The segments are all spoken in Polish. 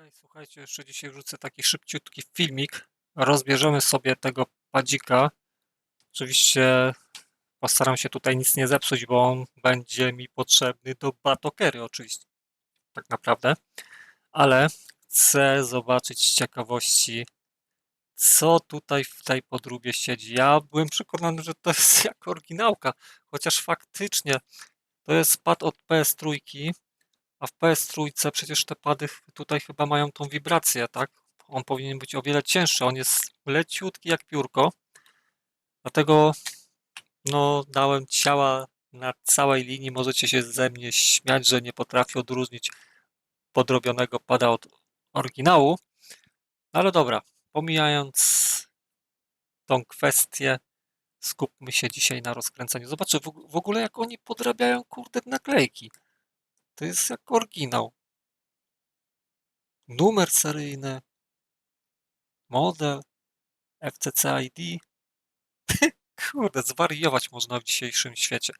Okej, słuchajcie, jeszcze dzisiaj wrzucę taki szybciutki filmik. Rozbierzemy sobie tego padzika. Oczywiście postaram się tutaj nic nie zepsuć, bo on będzie mi potrzebny do batokery oczywiście. Tak naprawdę. Ale chcę zobaczyć z ciekawości, co tutaj w tej podróbie siedzi. Ja byłem przekonany, że to jest jak oryginałka, chociaż faktycznie to jest pad od PS3, a w PS3 przecież te pady tutaj chyba mają tą wibrację, tak? On powinien być o wiele cięższy, on jest leciutki jak piórko. Dlatego no, dałem ciała na całej linii. Możecie się ze mnie śmiać, że nie potrafię odróżnić podrobionego pada od oryginału. Ale dobra, pomijając tą kwestię, skupmy się dzisiaj na rozkręcaniu. Zobaczę w, w ogóle, jak oni podrabiają kurde naklejki. To jest jak oryginał. Numer seryjny, model, FCC ID. Kurde, zwariować można w dzisiejszym świecie.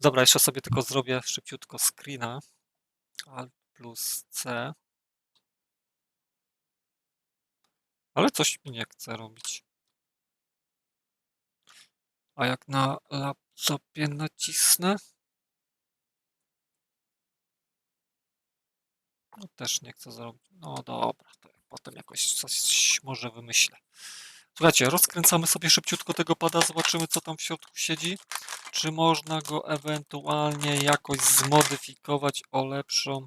Dobra, jeszcze sobie tylko zrobię szybciutko screena. Alt plus C. Ale coś mi nie chce robić. A jak na laptopie nacisnę? No też nie chcę zrobić. No dobra, to potem jakoś coś może wymyślę. Słuchajcie, rozkręcamy sobie szybciutko tego pada, zobaczymy co tam w środku siedzi. Czy można go ewentualnie jakoś zmodyfikować o lepszą,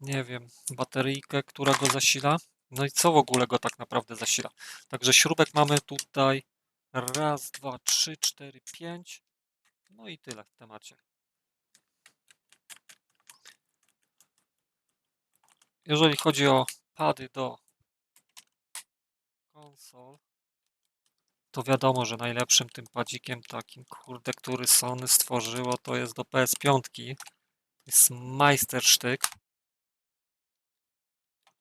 nie wiem, bateryjkę, która go zasila. No i co w ogóle go tak naprawdę zasila. Także śrubek mamy tutaj raz, dwa, trzy, cztery, pięć. No i tyle w temacie. Jeżeli chodzi o pady do konsol, to wiadomo, że najlepszym tym padzikiem takim, kurde, który Sony stworzyło, to jest do PS5. To jest majstersztyk.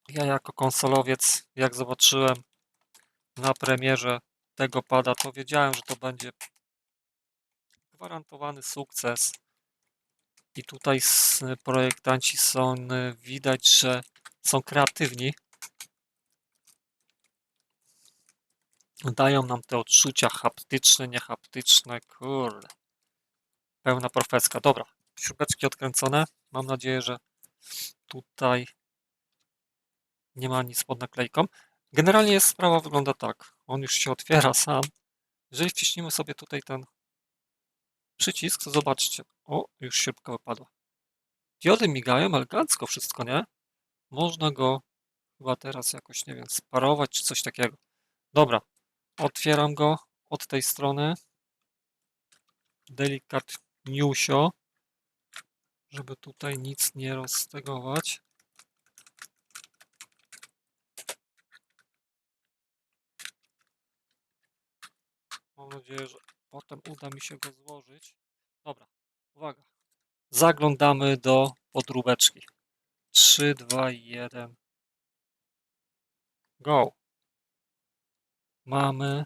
Ja jako konsolowiec, jak zobaczyłem na premierze tego pada, to wiedziałem, że to będzie gwarantowany sukces. I tutaj projektanci Sony widać, że są kreatywni. Dają nam te odczucia haptyczne, niehaptyczne. Kurde. Pełna profeska. Dobra, śrubeczki odkręcone. Mam nadzieję, że tutaj nie ma nic pod naklejką. Generalnie jest sprawa wygląda tak. On już się otwiera sam. Jeżeli wciśniemy sobie tutaj ten przycisk, to zobaczcie. O, już śrubka wypadła. Diody migają elegancko wszystko, nie? Można go chyba teraz jakoś, nie wiem, sparować czy coś takiego. Dobra, otwieram go od tej strony. Delikatniusio, żeby tutaj nic nie roztegować. Mam nadzieję, że potem uda mi się go złożyć. Dobra, uwaga. Zaglądamy do podróbeczki. 3, 2, 1. Go. Mamy.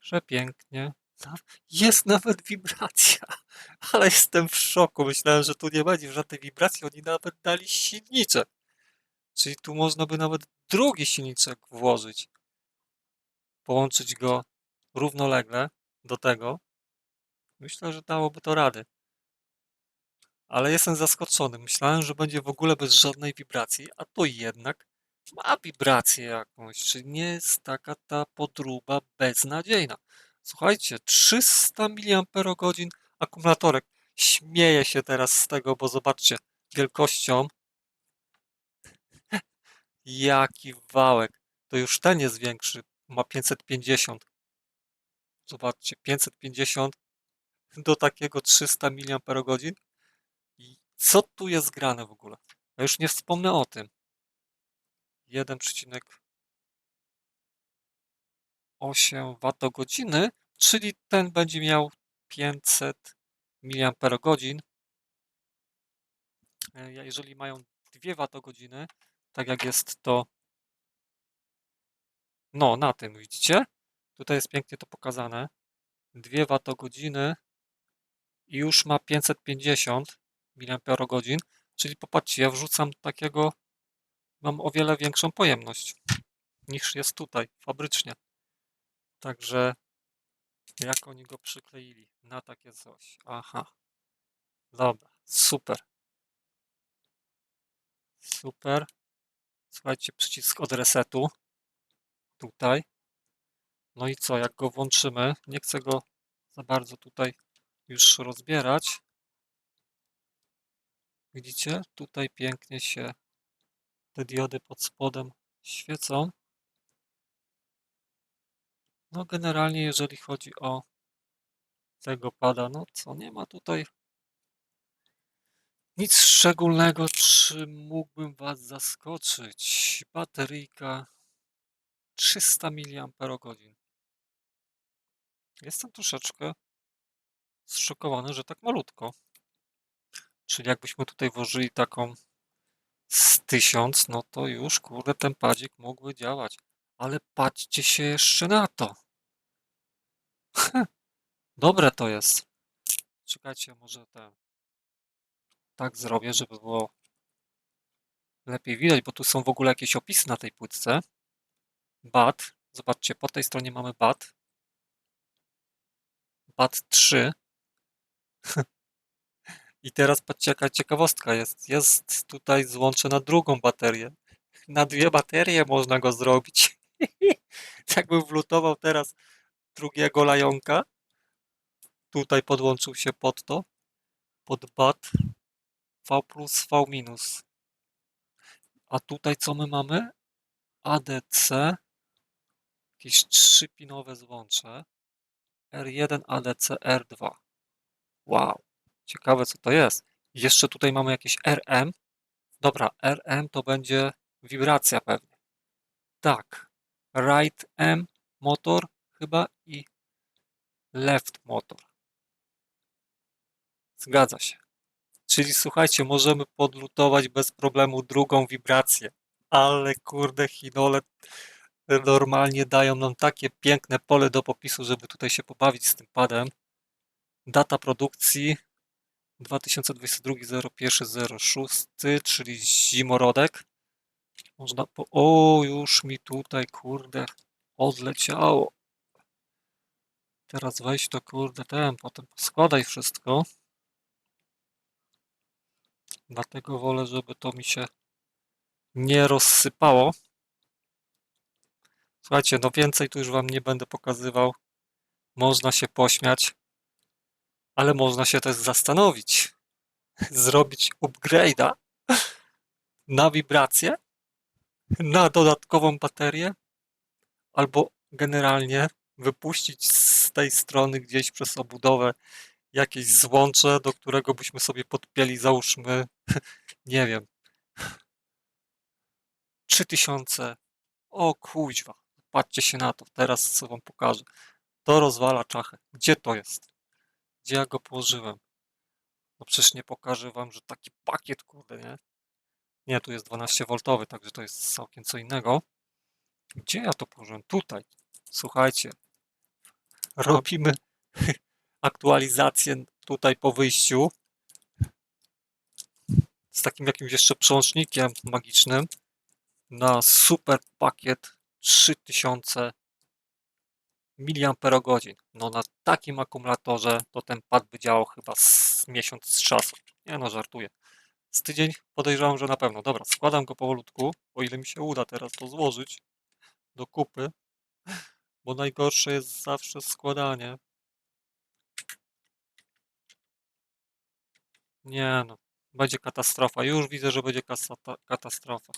Przepięknie. Jest nawet wibracja, ale jestem w szoku. Myślałem, że tu nie będzie żadnej wibracji. Oni nawet dali silniczek. Czyli tu można by nawet drugi silniczek włożyć. Połączyć go równolegle do tego. Myślę, że dałoby to rady. Ale jestem zaskoczony. Myślałem, że będzie w ogóle bez żadnej wibracji, a to jednak ma wibrację jakąś. Czy nie jest taka ta podróba beznadziejna? Słuchajcie, 300 mAh akumulatorek. Śmieję się teraz z tego, bo zobaczcie, wielkością jaki wałek. To już ten jest większy. Ma 550. Zobaczcie, 550 do takiego 300 mAh. Co tu jest grane w ogóle? Ja już nie wspomnę o tym. 1,8 Wh, czyli ten będzie miał 500 mAh. E, Jeżeli mają 2 Wh, tak jak jest to no na tym, widzicie? Tutaj jest pięknie to pokazane. 2 Wh i już ma 550 mAh, Czyli popatrzcie, ja wrzucam takiego, mam o wiele większą pojemność niż jest tutaj, fabrycznie. Także jak oni go przykleili na takie coś? Aha. Dobra, super. Super. Słuchajcie, przycisk od resetu. Tutaj. No i co, jak go włączymy, nie chcę go za bardzo tutaj już rozbierać. Widzicie? Tutaj pięknie się te diody pod spodem świecą. No generalnie jeżeli chodzi o tego pada, no co, nie ma tutaj nic szczególnego, czym mógłbym Was zaskoczyć. Bateryjka 300 mAh. Jestem troszeczkę zszokowany, że tak malutko. Czyli jakbyśmy tutaj włożyli taką z 1000, no to już, kurde, ten padzik mógłby działać. Ale patrzcie się jeszcze na to. Dobre to jest. Czekajcie, może ten tak zrobię, żeby było lepiej widać, bo tu są w ogóle jakieś opisy na tej płytce. BAT. Zobaczcie, po tej stronie mamy BAT. BAT 3. I teraz patrzcie, jaka ciekawostka jest. Jest tutaj złącze na drugą baterię. Na dwie baterie można go zrobić. Jakbym wlutował teraz drugiego lajonka. Tutaj podłączył się pod to. Pod BAT. V plus, V minus. A tutaj co my mamy? ADC. Jakieś trzypinowe złącze. R1, ADC, R2. Wow. Ciekawe co to jest. Jeszcze tutaj mamy jakieś RM. Dobra, RM to będzie wibracja pewnie. Tak. Right M motor chyba i left motor. Zgadza się. Czyli słuchajcie, możemy podlutować bez problemu drugą wibrację. Ale kurde, Hinole normalnie dają nam takie piękne pole do popisu, żeby tutaj się pobawić z tym padem. Data produkcji 2022-01-06, czyli zimorodek. Można po... O, już mi tutaj, kurde, odleciało. Teraz weź to, kurde, ten, potem poskładaj wszystko. Dlatego wolę, żeby to mi się nie rozsypało. Słuchajcie, no więcej tu już wam nie będę pokazywał. Można się pośmiać, ale można się też zastanowić. Zrobić upgrade'a na wibrację, na dodatkową baterię, albo generalnie wypuścić z tej strony gdzieś przez obudowę jakieś złącze, do którego byśmy sobie podpięli, załóżmy, nie wiem, 3000. O kuźwa, patrzcie się na to, teraz co wam pokażę. To rozwala czachę. Gdzie to jest? Gdzie ja go położyłem? No przecież nie pokażę wam, że taki pakiet, kurde, nie? Nie, tu jest 12V, także to jest całkiem co innego. Gdzie ja to położyłem? Tutaj. Słuchajcie, robimy aktualizację tutaj po wyjściu z takim jakimś jeszcze przełącznikiem magicznym na super pakiet 3000 mAh. No na takim akumulatorze to ten pad by działał chyba z miesiąc z czasu. Nie no, żartuję. Z tydzień podejrzewam, że na pewno. Dobra, składam go powolutku, o ile mi się uda teraz to złożyć do kupy, bo najgorsze jest zawsze składanie. Nie no, będzie katastrofa. Już widzę, że będzie katastrofa.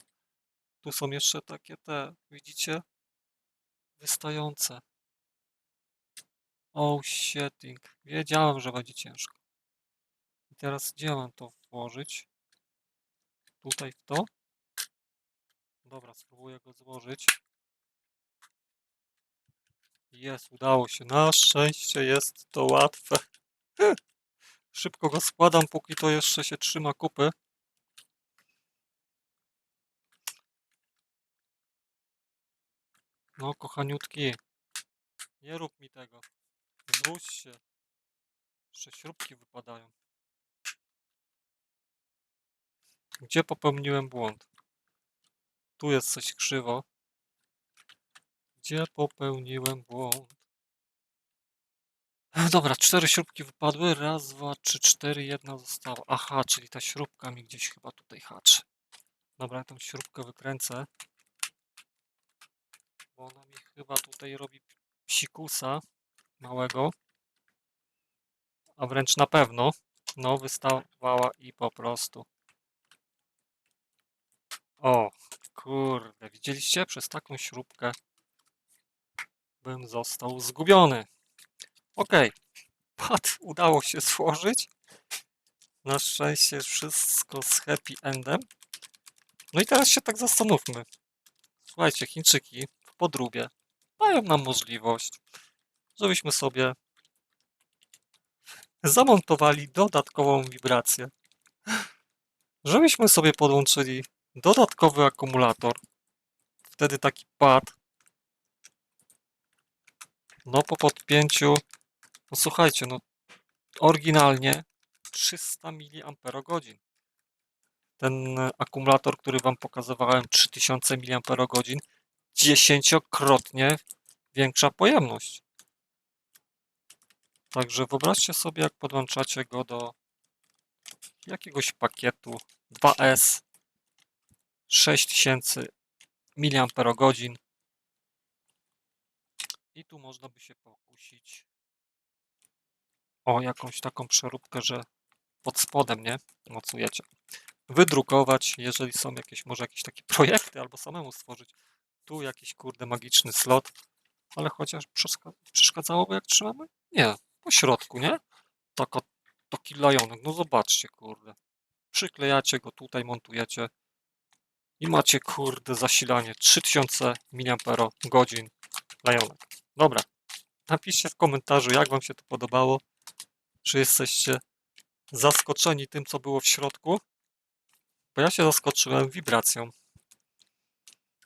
Tu są jeszcze takie te, widzicie? Wystające. Oh shitting. Wiedziałem, że będzie ciężko. I teraz gdzie mam to włożyć? Tutaj w to? Dobra, spróbuję go złożyć. Jest, udało się. Na szczęście jest to łatwe. Szybko go składam, póki to jeszcze się trzyma kupy. No, kochaniutki. Nie rób mi tego. Zwróć się. Jeszcze śrubki wypadają. Gdzie popełniłem błąd? Tu jest coś krzywo. Gdzie popełniłem błąd? E, Dobra, cztery śrubki wypadły. Raz, dwa, trzy, cztery. Jedna została. Aha, czyli ta śrubka mi gdzieś chyba tutaj haczy. Dobra, ja tą śrubkę wykręcę. Bo ona mi chyba tutaj robi psikusa małego. A wręcz na pewno. No, wystawała i po prostu. O, kurde, widzieliście? Przez taką śrubkę bym został zgubiony. Okej, pad udało się złożyć. Na szczęście wszystko z happy endem. No i teraz się tak zastanówmy. Słuchajcie, Chińczyki w podróbie mają nam możliwość, żebyśmy sobie zamontowali dodatkową wibrację. Żebyśmy sobie podłączyli dodatkowy akumulator. Wtedy taki pad. No po podpięciu, no słuchajcie, no oryginalnie 300 mAh. Ten e, akumulator, który wam pokazywałem, 3000 mAh, dziesięciokrotnie większa pojemność. Także wyobraźcie sobie, jak podłączacie go do jakiegoś pakietu 2S 6000 mAh i tu można by się pokusić o jakąś taką przeróbkę, że pod spodem, nie? Mocujecie. Wydrukować, jeżeli są jakieś, może jakieś takie projekty, albo samemu stworzyć. Tu jakiś kurde magiczny slot, ale chociaż przeszka- przeszkadzałoby jak trzymamy? Nie, po środku, nie? Taka, taki lajonek, no zobaczcie, kurde. Przyklejacie go tutaj, montujecie i macie, kurde, zasilanie 3000 mAh lajonek. Dobra, napiszcie w komentarzu, jak wam się to podobało. Czy jesteście zaskoczeni tym, co było w środku? Bo ja się zaskoczyłem wibracją.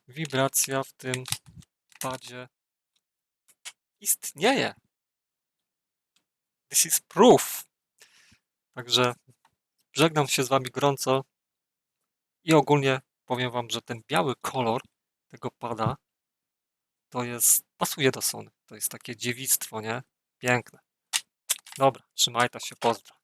Wibracja w tym padzie istnieje. This is proof. Także żegnam się z wami gorąco i ogólnie powiem wam, że ten biały kolor tego pada to jest, pasuje do Sony. To jest takie dziewictwo, nie? Piękne. Dobra, trzymajcie się, pozdro.